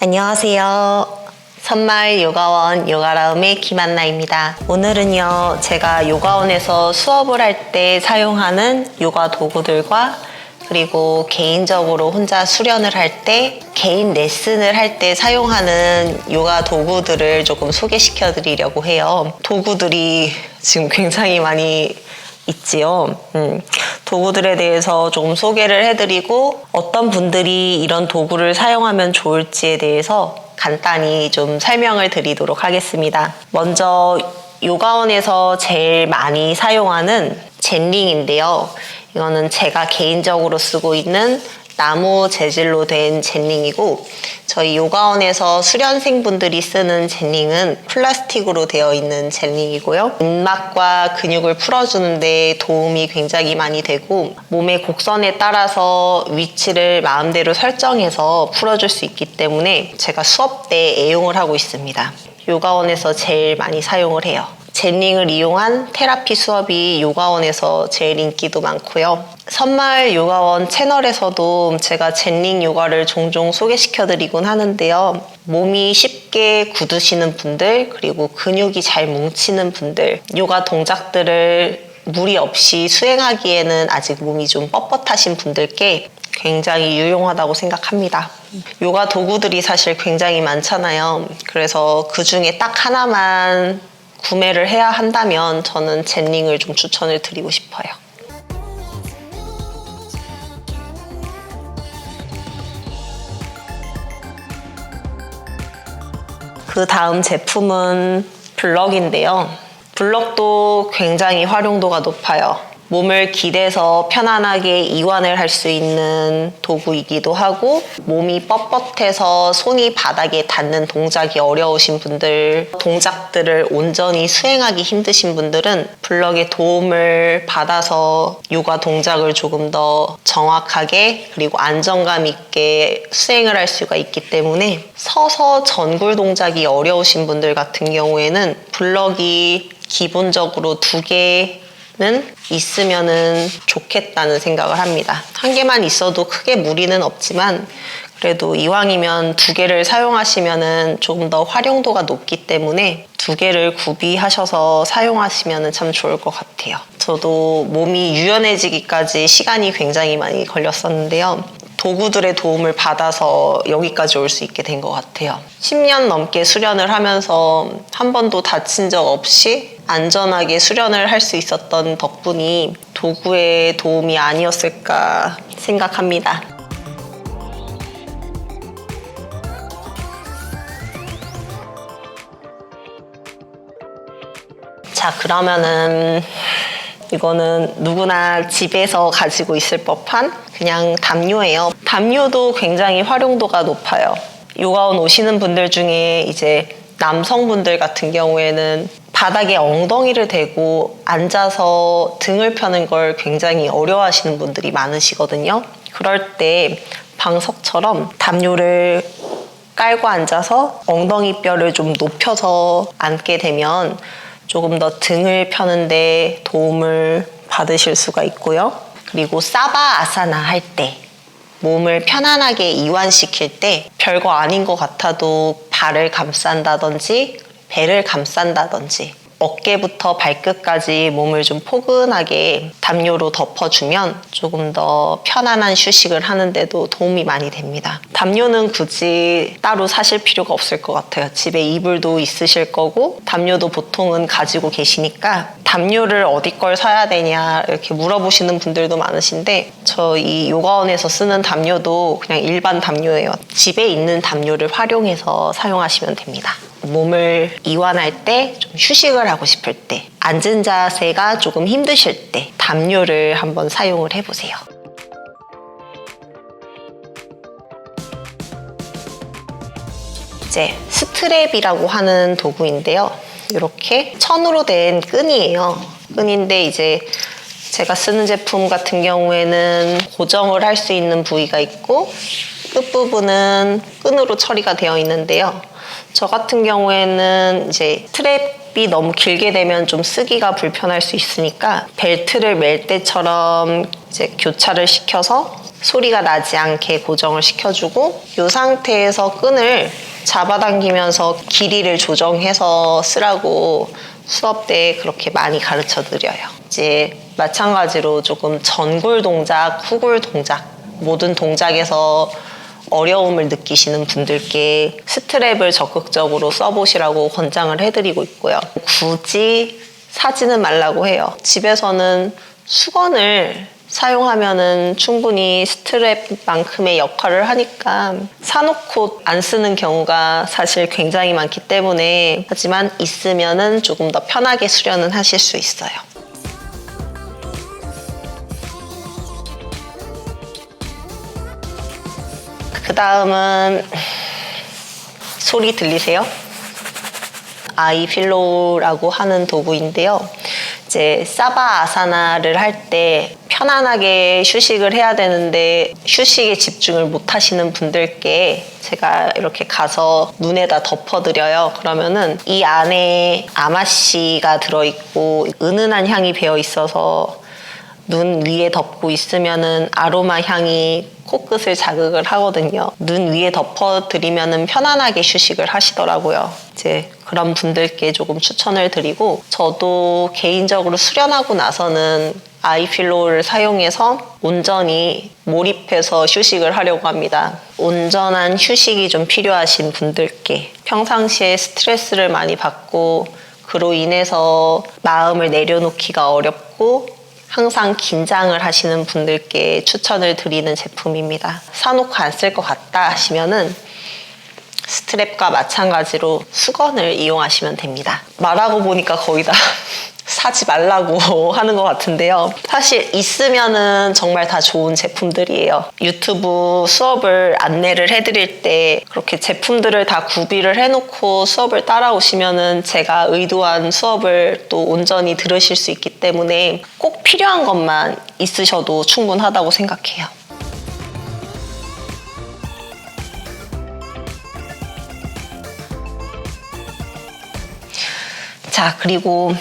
안녕하세요. 선마을 요가원 요가라움의 김한나입니다. 오늘은요, 제가 요가원에서 수업을 할 때 사용하는 요가 도구들과 그리고 개인적으로 혼자 수련을 할 때, 개인 레슨을 할 때 사용하는 요가 도구들을 조금 소개시켜 드리려고 해요. 도구들이 지금 굉장히 많이 있지요. 음, 도구들에 대해서 조금 소개를 해드리고 어떤 분들이 이런 도구를 사용하면 좋을지에 대해서 간단히 좀 설명을 드리도록 하겠습니다. 먼저 요가원에서 제일 많이 사용하는 젠링인데요. 이거는 제가 개인적으로 쓰고 있는 나무 재질로 된 젠링이고 저희 요가원에서 수련생분들이 쓰는 젠링은 플라스틱으로 되어 있는 젠링이고요. 근막과 근육을 풀어주는데 도움이 굉장히 많이 되고 몸의 곡선에 따라서 위치를 마음대로 설정해서 풀어줄 수 있기 때문에 제가 수업 때 애용을 하고 있습니다. 요가원에서 제일 많이 사용을 해요. 젠링을 이용한 테라피 수업이 요가원에서 제일 인기도 많고요. 선마을 요가원 채널에서도 제가 젠링 요가를 종종 소개시켜 드리곤 하는데요. 몸이 쉽게 굳으시는 분들, 그리고 근육이 잘 뭉치는 분들, 요가 동작들을 무리 없이 수행하기에는 아직 몸이 좀 뻣뻣하신 분들께 굉장히 유용하다고 생각합니다. 요가 도구들이 사실 굉장히 많잖아요. 그래서 그 중에 딱 하나만 구매를 해야 한다면 저는 젠링을 좀 추천을 드리고 싶어요. 그 다음 제품은 블럭인데요. 블럭도 굉장히 활용도가 높아요. 몸을 기대서 편안하게 이완을 할 수 있는 도구이기도 하고 몸이 뻣뻣해서 손이 바닥에 닿는 동작이 어려우신 분들 동작들을 온전히 수행하기 힘드신 분들은 블럭의 도움을 받아서 요가 동작을 조금 더 정확하게 그리고 안정감 있게 수행을 할 수가 있기 때문에 서서 전굴 동작이 어려우신 분들 같은 경우에는 블럭이 기본적으로 두개 는 있으면은 좋겠다는 생각을 합니다. 한 개만 있어도 크게 무리는 없지만 그래도 이왕이면 두 개를 사용하시면은 조금 더 활용도가 높기 때문에 두 개를 구비하셔서 사용하시면은 참 좋을 것 같아요. 저도 몸이 유연해지기까지 시간이 굉장히 많이 걸렸었는데요. 도구들의 도움을 받아서 여기까지 올 수 있게 된 것 같아요. 10년 넘게 수련을 하면서 한 번도 다친 적 없이 안전하게 수련을 할 수 있었던 덕분이 도구의 도움이 아니었을까 생각합니다. 자, 그러면은 이거는 누구나 집에서 가지고 있을 법한 그냥 담요예요. 담요도 굉장히 활용도가 높아요. 요가원 오시는 분들 중에 이제 남성분들 같은 경우에는 바닥에 엉덩이를 대고 앉아서 등을 펴는 걸 굉장히 어려워하시는 분들이 많으시거든요. 그럴 때 방석처럼 담요를 깔고 앉아서 엉덩이 뼈를 좀 높여서 앉게 되면 조금 더 등을 펴는데 도움을 받으실 수가 있고요. 그리고 사바 아사나 할 때 몸을 편안하게 이완시킬 때 별거 아닌 것 같아도 발을 감싼다든지 배를 감싼다든지 어깨부터 발끝까지 몸을 좀 포근하게 담요로 덮어주면 조금 더 편안한 휴식을 하는데도 도움이 많이 됩니다. 담요는 굳이 따로 사실 필요가 없을 것 같아요. 집에 이불도 있으실 거고 담요도 보통은 가지고 계시니까 담요를 어디 걸 사야 되냐 이렇게 물어보시는 분들도 많으신데 저 이 요가원에서 쓰는 담요도 그냥 일반 담요예요. 집에 있는 담요를 활용해서 사용하시면 됩니다. 몸을 이완할 때, 좀 휴식을 하고 싶을 때, 앉은 자세가 조금 힘드실 때 담요를 한번 사용을 해보세요. 이제 스트랩이라고 하는 도구인데요. 이렇게 천으로 된 끈이에요. 끈인데 이제 제가 쓰는 제품 같은 경우에는 고정을 할 수 있는 부위가 있고 끝부분은 끈으로 처리가 되어 있는데요. 저 같은 경우에는 이제 트랩이 너무 길게 되면 좀 쓰기가 불편할 수 있으니까 벨트를 멜 때처럼 이제 교차를 시켜서 소리가 나지 않게 고정을 시켜주고 이 상태에서 끈을 잡아당기면서 길이를 조정해서 쓰라고 수업 때 그렇게 많이 가르쳐 드려요. 이제 마찬가지로 조금 전굴 동작, 후굴 동작 모든 동작에서 어려움을 느끼시는 분들께 스트랩을 적극적으로 써보시라고 권장을 해드리고 있고요. 굳이 사지는 말라고 해요. 집에서는 수건을 사용하면은 충분히 스트랩만큼의 역할을 하니까 사놓고 안 쓰는 경우가 사실 굉장히 많기 때문에 하지만 있으면은 조금 더 편하게 수련은 하실 수 있어요. 그 다음은 소리 들리세요? 아이필로우라고 하는 도구인데요. 이제 사바 아사나를 할 때 편안하게 휴식을 해야 되는데 휴식에 집중을 못 하시는 분들께 제가 이렇게 가서 눈에다 덮어드려요. 그러면은 이 안에 아마씨가 들어있고 은은한 향이 배어 있어서 눈 위에 덮고 있으면은 아로마 향이 코끝을 자극을 하거든요. 눈 위에 덮어드리면은 편안하게 휴식을 하시더라고요. 이제 그런 분들께 조금 추천을 드리고 저도 개인적으로 수련하고 나서는 아이필로우를 사용해서 온전히 몰입해서 휴식을 하려고 합니다. 온전한 휴식이 좀 필요하신 분들께 평상시에 스트레스를 많이 받고 그로 인해서 마음을 내려놓기가 어렵고 항상 긴장을 하시는 분들께 추천을 드리는 제품입니다. 사놓고 안 쓸 것 같다 하시면은 스트랩과 마찬가지로 수건을 이용하시면 됩니다. 말하고 보니까 거의 다 사지 말라고 하는 것 같은데요. 사실 있으면은 정말 다 좋은 제품들이에요. 유튜브 수업을 안내를 해드릴 때 그렇게 제품들을 다 구비를 해놓고 수업을 따라오시면은 제가 의도한 수업을 또 온전히 들으실 수 있기 때문에 꼭 필요한 것만 있으셔도 충분하다고 생각해요. 자, 그리고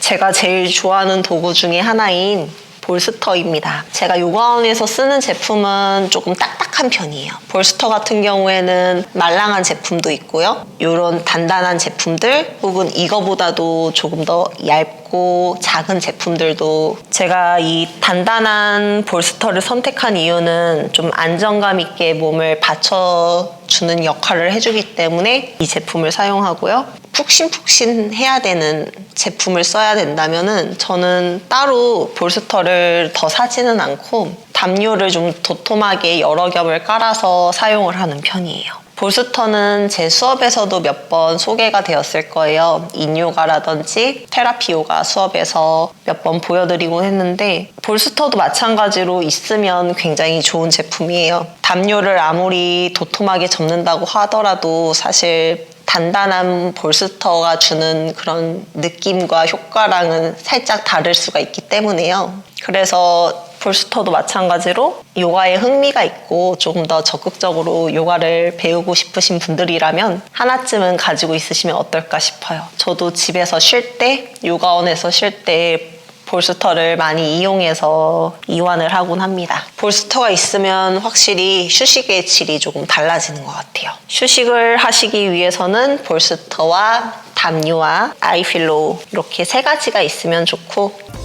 제가 제일 좋아하는 도구 중에 하나인 볼스터입니다. 제가 요가원에서 쓰는 제품은 조금 딱딱한 편이에요. 볼스터 같은 경우에는 말랑한 제품도 있고요. 이런 단단한 제품들 혹은 이거보다도 조금 더 얇고 작은 제품들도 제가 이 단단한 볼스터를 선택한 이유는 좀 안정감 있게 몸을 받쳐 주는 역할을 해주기 때문에 이 제품을 사용하고요. 푹신푹신 해야 되는 제품을 써야 된다면은 저는 따로 볼스터를 더 사지는 않고 담요를 좀 도톰하게 여러 겹을 깔아서 사용을 하는 편이에요. 볼스터는 제 수업에서도 몇 번 소개가 되었을 거예요. 인요가라든지 테라피 요가 수업에서 몇 번 보여드리곤 했는데 볼스터도 마찬가지로 있으면 굉장히 좋은 제품이에요. 담요를 아무리 도톰하게 접는다고 하더라도 사실 단단한 볼스터가 주는 그런 느낌과 효과랑은 살짝 다를 수가 있기 때문에요. 그래서 볼스터도 마찬가지로 요가에 흥미가 있고 조금 더 적극적으로 요가를 배우고 싶으신 분들이라면 하나쯤은 가지고 있으시면 어떨까 싶어요. 저도 집에서 쉴 때, 요가원에서 쉴 때 볼스터를 많이 이용해서 이완을 하곤 합니다. 볼스터가 있으면 확실히 휴식의 질이 조금 달라지는 것 같아요. 휴식을 하시기 위해서는 볼스터와 담요와 아이필로우 이렇게 세 가지가 있으면 좋고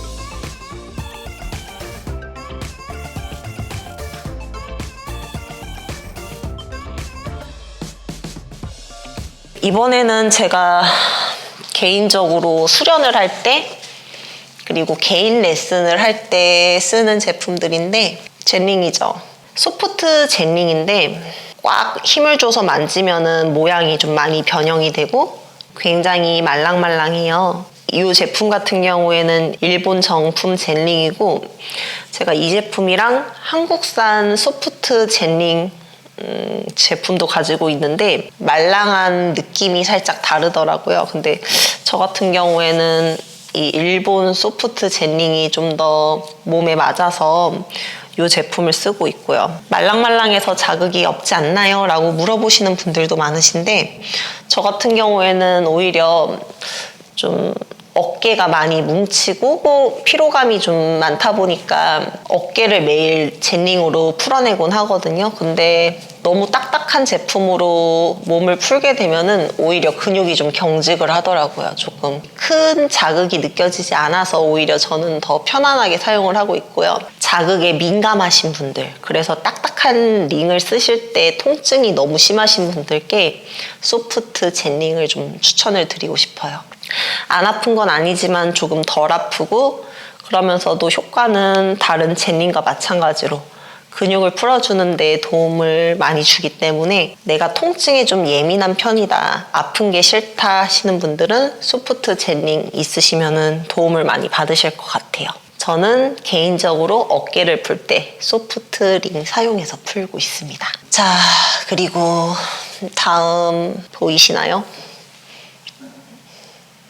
이번에는 제가 개인적으로 수련을 할 때 그리고 개인 레슨을 할 때 쓰는 제품들인데 젤링이죠. 소프트 젤링인데 꽉 힘을 줘서 만지면은 모양이 좀 많이 변형이 되고 굉장히 말랑말랑해요. 이 제품 같은 경우에는 일본 정품 젤링이고 제가 이 제품이랑 한국산 소프트 젤링 음, 제품도 가지고 있는데 말랑한 느낌이 살짝 다르더라고요. 근데 저 같은 경우에는 이 일본 소프트 젠링이 좀 더 몸에 맞아서 이 제품을 쓰고 있고요. 말랑말랑해서 자극이 없지 않나요? 라고 물어보시는 분들도 많으신데 저 같은 경우에는 오히려 좀 어깨가 많이 뭉치고 뭐 피로감이 좀 많다 보니까 어깨를 매일 젠링으로 풀어내곤 하거든요. 근데 너무 딱딱한 제품으로 몸을 풀게 되면은 오히려 근육이 좀 경직을 하더라고요. 조금 큰 자극이 느껴지지 않아서 오히려 저는 더 편안하게 사용을 하고 있고요. 자극에 민감하신 분들, 그래서 딱딱한 링을 쓰실 때 통증이 너무 심하신 분들께 소프트 젠링을 좀 추천을 드리고 싶어요. 안 아픈 건 아니지만 조금 덜 아프고 그러면서도 효과는 다른 젠링과 마찬가지로 근육을 풀어주는 데 도움을 많이 주기 때문에 내가 통증에 좀 예민한 편이다, 아픈 게 싫다 하시는 분들은 소프트 젠링 있으시면 도움을 많이 받으실 것 같아요. 저는 개인적으로 어깨를 풀 때 소프트 링 사용해서 풀고 있습니다. 자, 그리고 다음 보이시나요?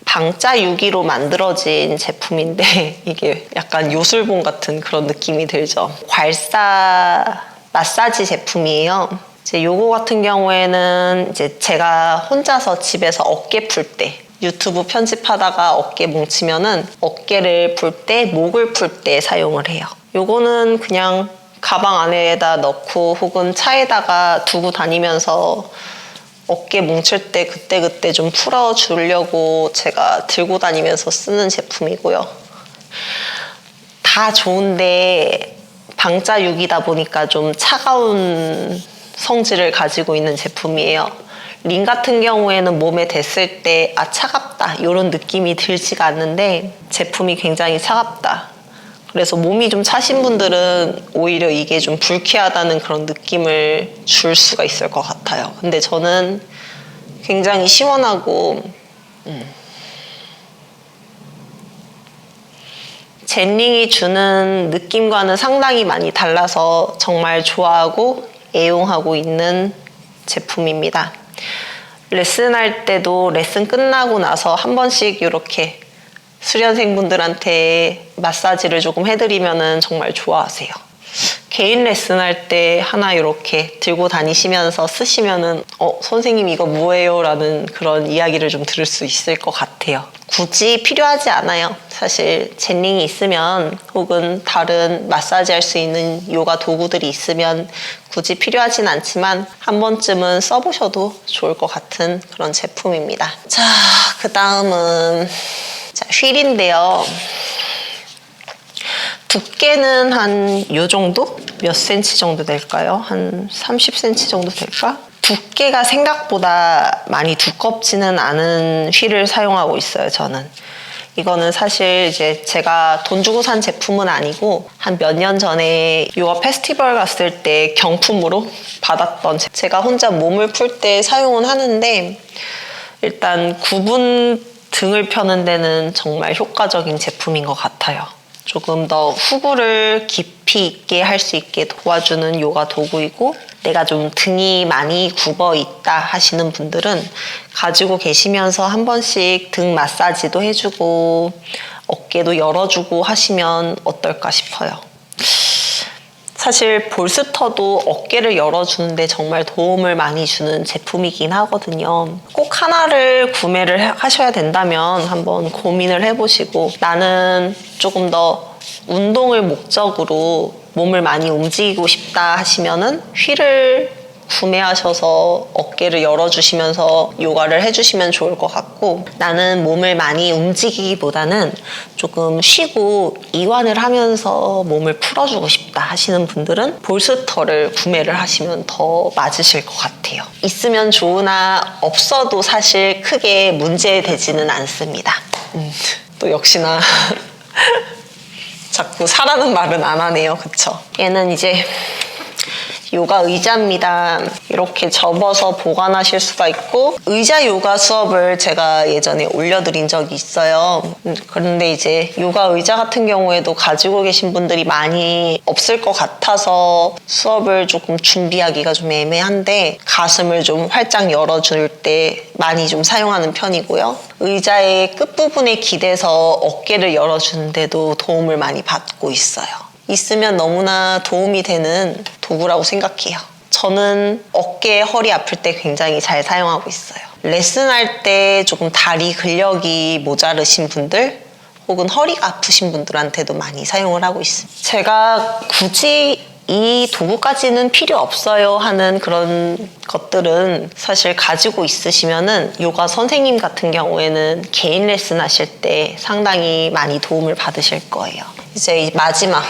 방자 유기로 만들어진 제품인데 이게 약간 요술봉 같은 그런 느낌이 들죠. 괄사 마사지 제품이에요. 이제 요거 같은 경우에는 이제 제가 혼자서 집에서 어깨 풀 때 유튜브 편집하다가 어깨 뭉치면은 어깨를 풀 때, 목을 풀 때 사용을 해요. 요거는 그냥 가방 안에다 넣고 혹은 차에다가 두고 다니면서 어깨 뭉칠 때 그때 그때 좀 풀어주려고 제가 들고 다니면서 쓰는 제품이고요. 다 좋은데 방자육이다 보니까 좀 차가운 성질을 가지고 있는 제품이에요. 링 같은 경우에는 몸에 댔을 때 아 차갑다 이런 느낌이 들지가 않는데 제품이 굉장히 차갑다. 그래서 몸이 좀 차신 분들은 오히려 이게 좀 불쾌하다는 그런 느낌을 줄 수가 있을 것 같아요. 근데 저는 굉장히 시원하고 음. 젠링이 주는 느낌과는 상당히 많이 달라서 정말 좋아하고 애용하고 있는 제품입니다. 레슨할 때도 레슨 끝나고 나서 한 번씩 이렇게 수련생분들한테 마사지를 조금 해드리면 정말 좋아하세요. 개인 레슨 할 때 하나 이렇게 들고 다니시면서 쓰시면은 어 선생님 이거 뭐예요? 라는 그런 이야기를 좀 들을 수 있을 것 같아요. 굳이 필요하지 않아요. 사실 젠링이 있으면 혹은 다른 마사지 할 수 있는 요가 도구들이 있으면 굳이 필요하진 않지만 한 번쯤은 써보셔도 좋을 것 같은 그런 제품입니다. 자, 그 다음은 자, 휠인데요. 두께는 한 요 정도? 몇 센치 정도 될까요? 한 30cm 정도 될까? 두께가 생각보다 많이 두껍지는 않은 휠을 사용하고 있어요, 저는. 이거는 사실 이제 제가 돈 주고 산 제품은 아니고 한 몇 년 전에 요가 페스티벌 갔을 때 경품으로 받았던 제- 제가 혼자 몸을 풀 때 사용은 하는데 일단 구분 등을 펴는 데는 정말 효과적인 제품인 것 같아요. 조금 더 후구를 깊이 있게 할 수 있게 도와주는 요가 도구이고 내가 좀 등이 많이 굽어 있다 하시는 분들은 가지고 계시면서 한 번씩 등 마사지도 해주고 어깨도 열어주고 하시면 어떨까 싶어요. 사실 볼스터도 어깨를 열어주는데 정말 도움을 많이 주는 제품이긴 하거든요. 꼭 하나를 구매를 해- 하셔야 된다면 한번 고민을 해보시고 나는 조금 더 운동을 목적으로 몸을 많이 움직이고 싶다 하시면은 휠을 구매하셔서 어깨를 열어주시면서 요가를 해주시면 좋을 것 같고 나는 몸을 많이 움직이기보다는 조금 쉬고 이완을 하면서 몸을 풀어주고 싶다 하시는 분들은 볼스터를 구매를 하시면 더 맞으실 것 같아요. 있으면 좋으나 없어도 사실 크게 문제되지는 않습니다. 음, 또 역시나 자꾸 사라는 말은 안 하네요. 그쵸? 얘는 이제 요가 의자입니다. 이렇게 접어서 보관하실 수가 있고 의자 요가 수업을 제가 예전에 올려드린 적이 있어요. 음, 그런데 이제 요가 의자 같은 경우에도 가지고 계신 분들이 많이 없을 것 같아서 수업을 조금 준비하기가 좀 애매한데 가슴을 좀 활짝 열어줄 때 많이 좀 사용하는 편이고요. 의자의 끝부분에 기대서 어깨를 열어주는데도 도움을 많이 받고 있어요. 있으면 너무나 도움이 되는 도구라고 생각해요. 저는 어깨, 허리 아플 때 굉장히 잘 사용하고 있어요. 레슨할 때 조금 다리 근력이 모자르신 분들 혹은 허리가 아프신 분들한테도 많이 사용을 하고 있습니다. 제가 굳이 이 도구까지는 필요 없어요 하는 그런 것들은 사실 가지고 있으시면은 요가 선생님 같은 경우에는 개인 레슨 하실 때 상당히 많이 도움을 받으실 거예요. 이제 이 마지막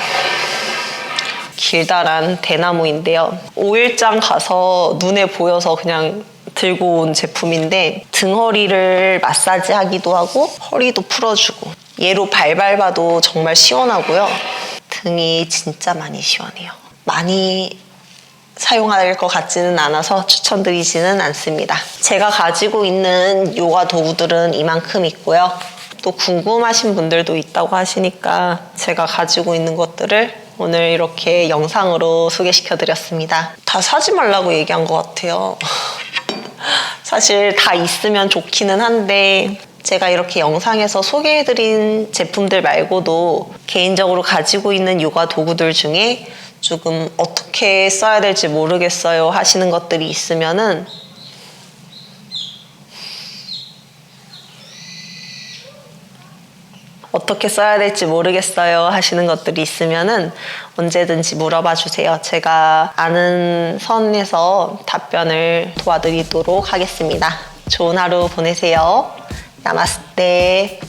길다란 대나무인데요. 5일장 가서 눈에 보여서 그냥 들고 온 제품인데 등허리를 마사지 하기도 하고 허리도 풀어주고 얘로 발 밟아도 정말 시원하고요. 등이 진짜 많이 시원해요. 많이 사용할 것 같지는 않아서 추천드리지는 않습니다. 제가 가지고 있는 요가 도구들은 이만큼 있고요. 또 궁금하신 분들도 있다고 하시니까 제가 가지고 있는 것들을 오늘 이렇게 영상으로 소개시켜 드렸습니다. 다 사지 말라고 얘기한 것 같아요. 사실 다 있으면 좋기는 한데 제가 이렇게 영상에서 소개해드린 제품들 말고도 개인적으로 가지고 있는 요가 도구들 중에 조금 어떻게 써야 될지 모르겠어요 하시는 것들이 있으면은 어떻게 써야 될지 모르겠어요 하시는 것들이 있으면은 언제든지 물어봐 주세요. 제가 아는 선에서 답변을 도와드리도록 하겠습니다. 좋은 하루 보내세요. 나마스테.